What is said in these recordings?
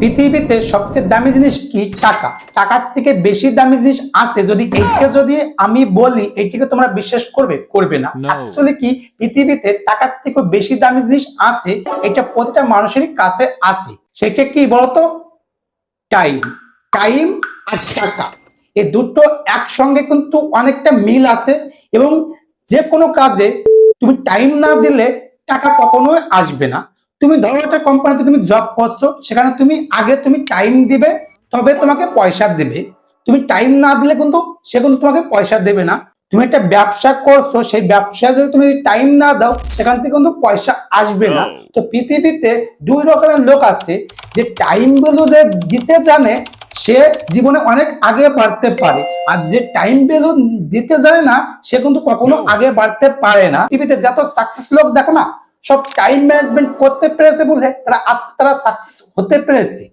পৃথিবীতে সবচেয়ে দামি জিনিস কি? টাকা। টাকার থেকে বেশি দামি জিনিস আছে যদি এইটা যদি আমি বলি এইটিকে তোমরা বিশ্বাস করবে? করবে না. অ্যাকচুয়ালি কি? পৃথিবীতে টাকার থেকে বেশি দামি জিনিস আছে এটা প্রতিটা মানুষেরই কাছে আছে। সেটা কি বলতো? টাইম টাইম আর টাকা। এই দুটো একসঙ্গে কিন্তু অনেকটা মিল আছে এবং যে কোনো কাজে তুমি টাইম না দিলে টাকা কখনোই আসবে না। তুমি ধরো একটা কোম্পানিতে তুমি জব করছ সেখানে তুমি আগে তুমি টাইম দিবে তবে তোমাকে পয়সা দেবে। তুমি টাইম না দিলে কিন্তু সে কিন্তু তোমাকে পয়সা দেবে না। তুমি একটা ব্যবসা করছ সেই ব্যবসায় যদি তুমি টাইম না দাও সেখান থেকে কিন্তু পয়সা আসবে না। তো পৃথিবীতে দুই রকমের লোক আছে যে টাইমগুলো যে দিতে জানে সে জীবনে অনেক আগে বাড়তে পারে। আর যে টাইম ভ্যালু দিতে জানে না সে কিন্তু কখনো আগে বাড়তে পারে না। পৃথিবীতে যত সাকসেস লোক দেখো না সব টাইম ম্যানেজমেন্ট করতে পেরেছে বলে তারা আজ তারা সাকসেস হতে পেরেছে।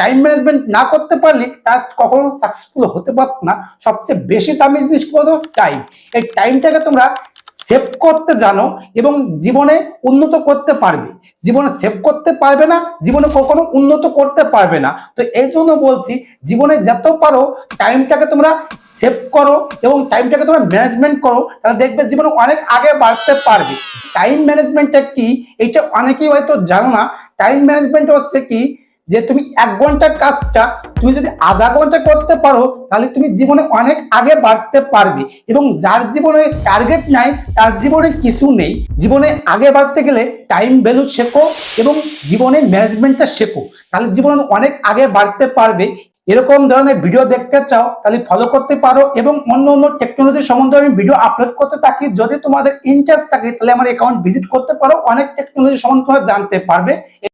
টাইম ম্যানেজমেন্ট না করতে পারলে তার কখনো সাকসেসফুল হতে পারত না। সবচেয়ে বেশি দামি জিনিস বলতো? টাইম এই টাইমটাকে তোমরা সেভ করতে জানো এবং জীবনে উন্নত করতে পারবে। জীবনে সেভ করতে পারবে না, জীবনে কখনো উন্নত করতে পারবে না। তো এই জন্য বলছি, জীবনে যত পারো টাইমটাকে তোমরা সেভ করো এবং টাইমটাকে তোমরা ম্যানেজমেন্ট করো, তাহলে দেখবে জীবনে অনেক আগে বাড়তে পারবে। টাইম ম্যানেজমেন্টটা কি? এটা অনেকেই হয়তো জানো না। টাইম ম্যানেজমেন্ট হচ্ছে কি? যে তুমি এক ঘণ্টার কাজটা, তুমি যদি আধা ঘণ্টা করতে পারো, তাহলে তুমি জীবনে অনেক আগে বাড়তে পারবে। এবং যার জীবনে টার্গেট নাই, তার জীবনে কিছু নেই। জীবনে আগে বাড়তে গেলে টাইম ভ্যালু শেখো এবং জীবনে ম্যানেজমেন্টটা শেখো। তাহলে জীবনে অনেক আগে বাড়তে পারবে। এরকম ধরনের ভিডিও দেখতে চাও, তাহলে ফলো করতে পারো এবং অন্য অন্য টেকনোলজি সম্বন্ধে আমি ভিডিও আপলোড করতে থাকি। যদি তোমাদের ইন্টারেস্ট থাকে, তাহলে আমার অ্যাকাউন্ট ভিজিট করতে পারো। অনেক টেকনোলজি সম্বন্ধে তোমরা জানতে পারবে।